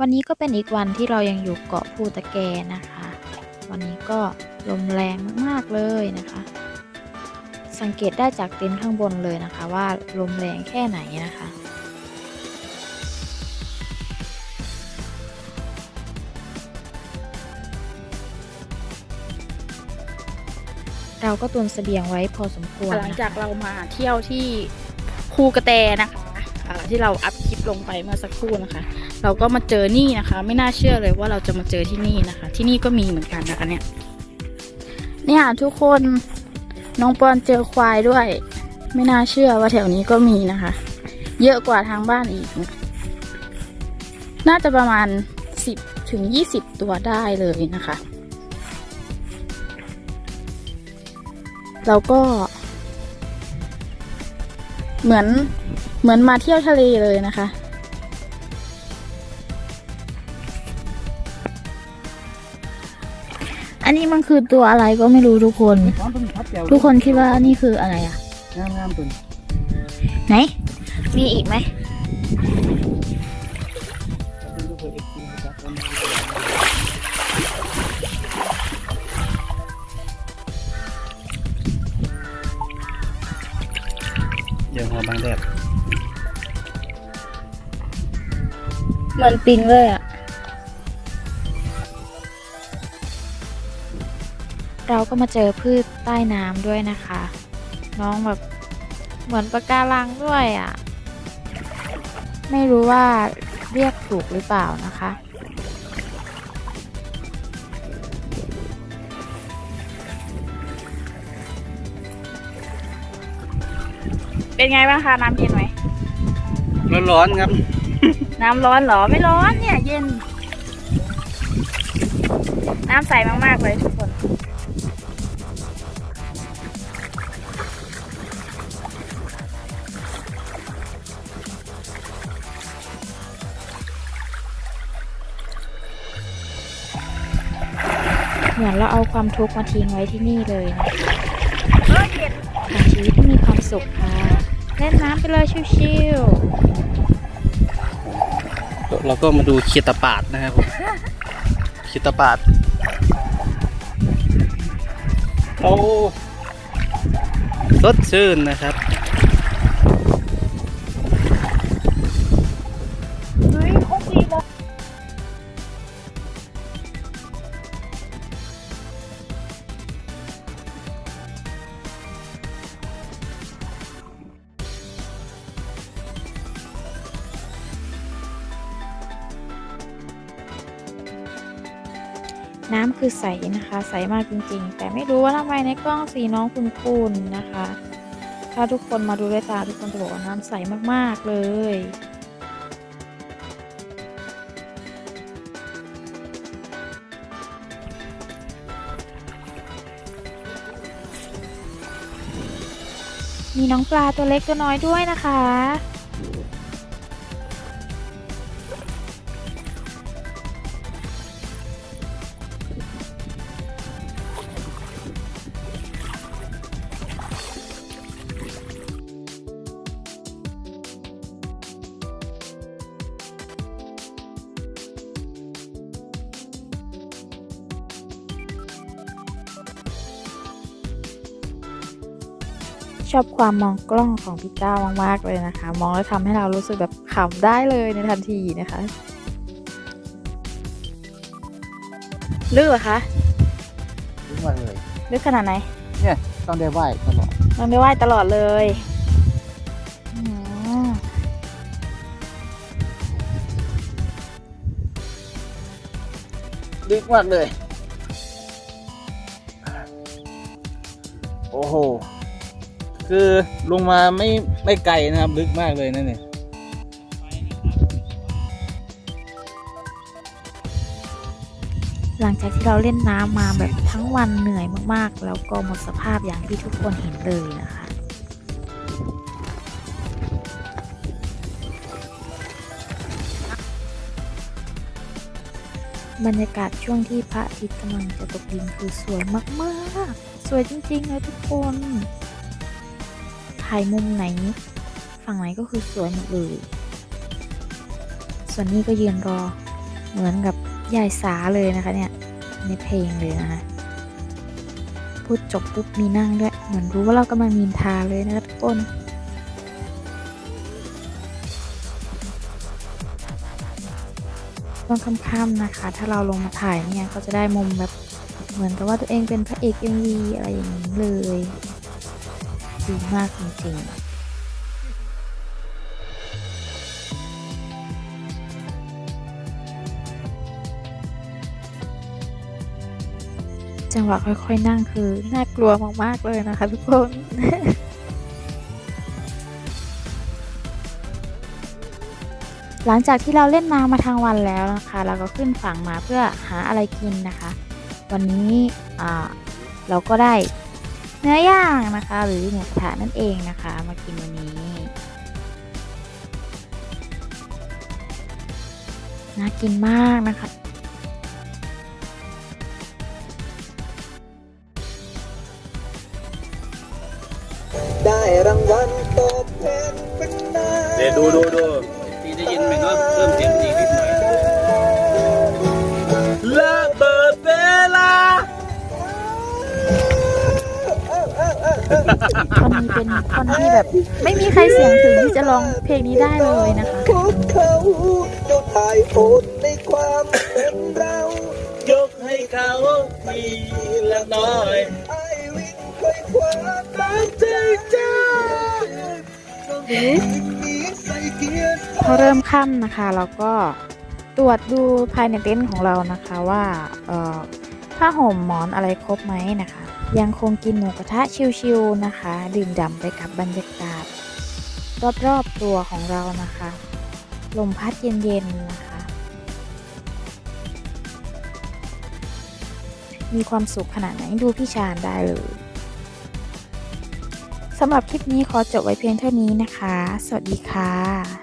วันนี้ก็เป็นอีกวันที่เรายังอยู่เกาะภูตะแกนะคะ วันนี้ก็ลมแรงมากๆเลยนะคะ สังเกตได้จากเต็นท์ข้างบนเลยนะคะ ว่าลมแรงแค่ไหนนะคะเราก็ตุนเสบียงไว้พอสมควร หลังจากเรามาเที่ยวที่ภูกระแตนะคะ ที่เราอัพคลิปลงไปเมื่อสักครู่นะคะ เราก็มาเจอนี่นะคะ ไม่น่าเชื่อเลยว่าเราจะมาเจอที่นี่นะคะ ที่นี่ก็มีเหมือนกันนะคะเนี่ยเนี่ยทุกคนน้องปอนเจอควายด้วย ไม่น่าเชื่อว่าแถวนี้ก็มีนะคะ เยอะกว่าทางบ้านอีกนะน่าจะประมาณสิบถึงยี่สิบตัวได้เลยนะคะ เราก็ เหมือน เหมือนมาเที่ยวทะเลเลยนะคะ อันนี้มันคือตัวอะไรก็ไม่รู้ทุกคน ทุกคนคิดว่านี่คืออะไรอะงามงามตุนไหน มีอีกไหมเดี๋ยวหัวบางแดด เหมือนปิงเลยอะเราก็มาเจอพืชใต้น้ำด้วยนะคะ น้องแบบเหมือนปะการังด้วยอะ่ะ ไม่รู้ว่าเรียกถูกหรือเปล่านะคะ เป็นไงบ้างคะน้ำเย็นไหมร้อนๆครับ น้ำร้อนเหรอไม่ร้อนเนี่ย เย็น น้ำใสมาก ๆ เลยทุกคน เหมือนเราเอาความทุกข์มาทิ้งไว้ที่นี่เลยนะเออเย็นหาชีวิตที่มีความสุขค่ะเล่นน้ำไปเลยชิว เราก็มาดูเขียตาปาดนะครับผมเขียตาปาดโอ้สดชื่นนะครับ น้ำคือใสนะคะ ใสมากจริงๆ แต่ไม่รู้ว่าทำไมในกล้องสีน้องคุณๆนะคะ ถ้าทุกคนมาดูด้วยตาทุกคนจะบอกว่าน้ำใสมากๆเลยมีน้องปลาตัวเล็กตัวน้อยด้วยนะคะ ชอบความมองกล้องของพี่ก้าวมากๆเลยนะคะ มองแล้วทำให้เรารู้สึกแบบขำได้เลยในทันทีนะคะลึกเหรอคะทุกวันเลย ลึกขนาดไหน เนี่ยต้องได้ไหว้ตลอดต้องได้ไหว้ตลอดเลยอืมลึกมากเลย โอ้โห คือลงมาไม่ไม่ไกลนะครับ ลึกมากเลยนั่นเนี่ยหลังจากที่เราเล่นน้ำมาแบบทั้งวันเหนื่อยมากๆ แล้วก็หมดสภาพอย่างที่ทุกคนเห็นเลยนะคะ บรรยากาศช่วงที่พระอาทิตย์กำลังจะตกดินคือสวยมากๆ สวยจริงๆเลยทุกคน ถ่ายมุมไหน ฝั่งไหนก็คือสวยหมดเลย ส่วนนี้ก็ยืนรอเหมือนกับยายสาเลยนะคะเนี่ยในเพลงเลยนะคะพูดจบปุ๊บมีนั่งด้วย เหมือนรู้ว่าเรากำลังนินทาเลยนะคะทุกคนตอนค่ำๆนะคะ ถ้าเราลงมาถ่ายเนี่ย ก็จะได้มุมแบบเหมือนกับว่าตัวเองเป็นพระเอก MV อะไรอย่างนี้เลย ดีมากจริงๆจังหวะค่อยๆนั่งคือ น่ากลัวมากๆเลยนะคะทุกคน หลังจากที่เราเล่นน้ำมาทางวันแล้วนะคะ เราก็ขึ้นฝั่งมาเพื่อหาอะไรกินนะคะ วันนี้เราก็ได้ เนื้อย่างนะคะ หรือหมูกระทะนั่นเองนะคะ มากินวันนี้น่ากินมากนะคะได้รางวัลตอบแทนเป็นนาเดี๋ยวดูดูดู อนนี้เป็นท่อนที่แบบ ไม่มีใครเสียงถึงที่จะร้องเพลงนี้ได้เลยนะคะพวกเขาเจ้าทายโอนในความเป็นเรา ยกให้เขาทีละน้อยไอวิ่งค่อยคว้าตามใจเจ้าพอเริ่มค่ำนะคะเราก็ตรวจดูภายในเต็นท์ของเรานะคะว่าผ้าห่มหมอนอะไรครบไหมนะคะ ยังคงกินหมูกระทะชิวๆนะคะ ดื่มด่ำไปกับบรรยากาศ รอบๆตัวของเรานะคะ ลมพัดเย็นๆนะคะ มีความสุขขนาดไหนดูพี่ชาญได้เลยสำหรับคลิปนี้ขอจบไว้เพียงเท่านี้นะคะ สวัสดีค่ะ